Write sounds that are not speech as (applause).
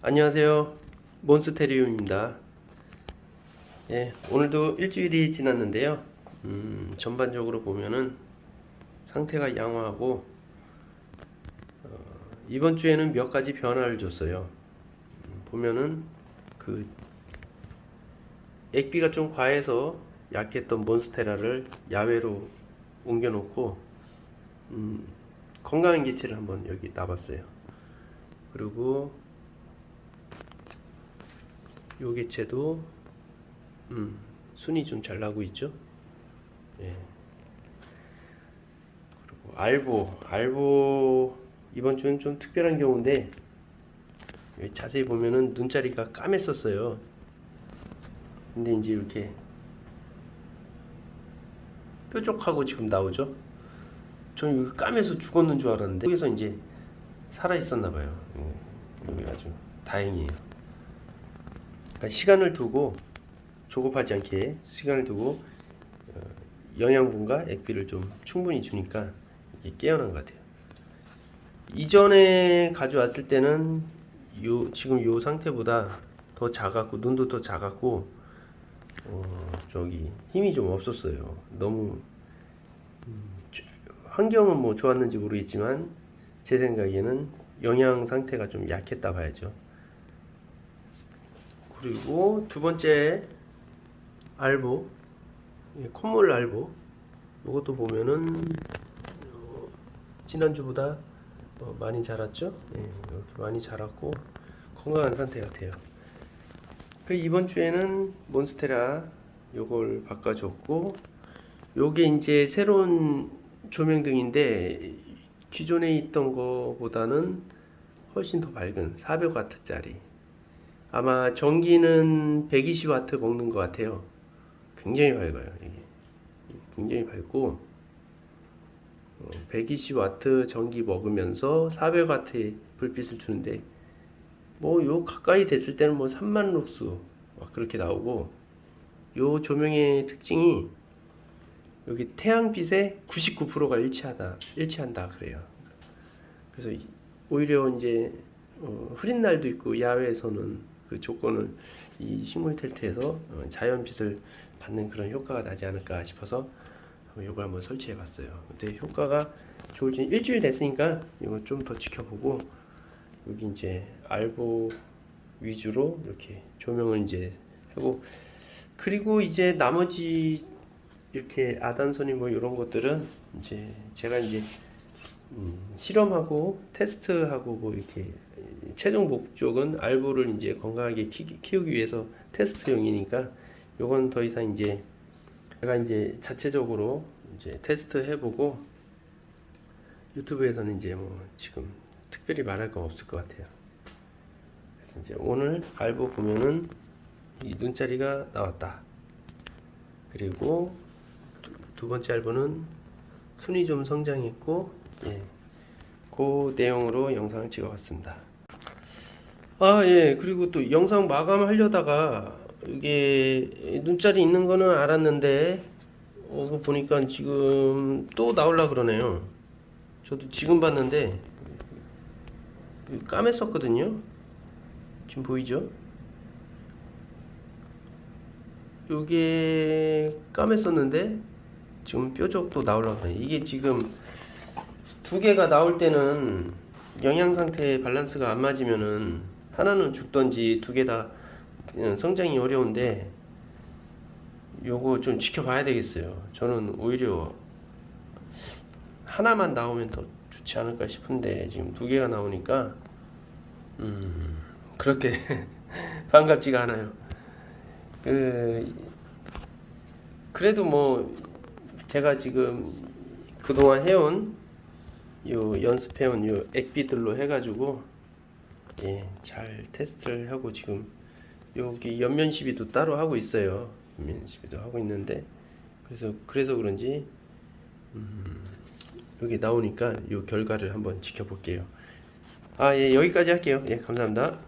안녕하세요. 몬스테리움입니다. 예, 오늘도 일주일이 지났는데요. 음, 전반적으로 보면은 상태가 양호하고 어, 이번 주에는 몇 가지 변화를 줬어요. 음, 보면은 그 액비가 좀 과해서 약했던 몬스테라를 야외로 옮겨놓고 음, 건강한 개체를 한번 여기 놔봤어요. 그리고 요 개체도 음, 순이 좀 잘 나고 있죠. 예. 그리고 알보, 알보 이번 주는 좀 특별한 경우인데 여기 자세히 보면은 눈자리가 까맸었어요. 근데 이제 이렇게 뾰족하고 지금 나오죠. 전 여기 까매서 죽었는 줄 알았는데 여기서 이제 살아 있었나 봐요. 예, 여기 아주 다행이에요. 그러니까 시간을 두고 조급하지 않게 시간을 두고 어, 영양분과 액비를 좀 충분히 주니까 이게 깨어난 것 같아요. 이전에 가져왔을 때는 요 지금 요 상태보다 더 작았고 눈도 더 작았고 어, 저기 힘이 좀 없었어요. 너무 음, 저- 환경은 뭐 좋았는지 모르겠지만 제 생각에는 영양 상태가 좀 약했다 봐야죠. 그리고 두 번째 알보 예, 콧물 알보 이것도 보면은 어, 지난주보다 어, 많이 자랐죠? 예, 많이 자랐고 건강한 상태 같아요. 그 이번 주에는 몬스테라 요걸 바꿔줬고 요게 이제 새로운 조명등인데 기존에 있던 거보다는 훨씬 더 밝은 400W짜리 아마 전기는 120W 먹는 것 같아요. 굉장히 밝아요. 이게 굉장히 밝고 120W 전기 먹으면서 400W의 불빛을 주는데 뭐 요 가까이 됐을 때는 뭐 3만 룩스 막 그렇게 나오고 요 조명의 특징이 여기 태양빛의 99%가 일치하다 일치한다 그래요. 그래서 이- 오히려 이제 어, 흐린 날도 있고 야외에서는 그 조건을 이 식물 텔트에서 어, 자연빛을 받는 그런 효과가 나지 않을까 싶어서 이걸 한번 설치해 봤어요. 근데 효과가 좋을지 일주일 됐으니까 이거 좀 더 지켜보고 여기 이제 알보 위주로 이렇게 조명을 이제 하고 그리고 이제 나머지 이렇게 아단선이 뭐 이런 것들은 이제 제가 이제 음, 실험하고 테스트하고 뭐 이렇게 최종 목적은 알보를 이제 건강하게 키, 키우기 위해서 테스트용이니까 요건 더 이상 이제 제가 이제 자체적으로 이제 테스트 해보고 유튜브에서는 이제 뭐 지금 특별히 말할 건 없을 것 같아요. 그래서 이제 오늘 알보 보면은 이 눈자리가 나왔다. 그리고 두, 두 번째 알보는 순이 좀 성장했고 예. 그 내용으로 영상을 찍어봤습니다. 아, 예. 그리고 또 영상 마감하려다가 이게 눈자리 있는 거는 알았는데 어, 보니까 지금 또 나올라 그러네요. 저도 지금 봤는데 까맸었거든요. 지금 보이죠? 요게 까맸었는데 지금 뾰족도 나오려고 그래. 이게 지금 두 개가 나올 때는 영양 상태 밸런스가 안 맞으면은 하나는 죽던지 두 개 다 성장이 어려운데 요거 좀 지켜봐야 되겠어요. 저는 오히려 하나만 나오면 더 좋지 않을까 싶은데 지금 두 개가 나오니까 음 그렇게 (laughs) 반갑지가 않아요. 그 그래도 뭐 제가 지금 그동안 해온 요 연습해온 요 액비들로 해가지고 예 잘 테스트를 하고 지금 여기 연면 시비도 따로 하고 있어요. 연면 시비도 하고 있는데 그래서 그래서 그런지 음, 여기 나오니까 요 결과를 한번 지켜볼게요. 아 예 여기까지 할게요. 예 감사합니다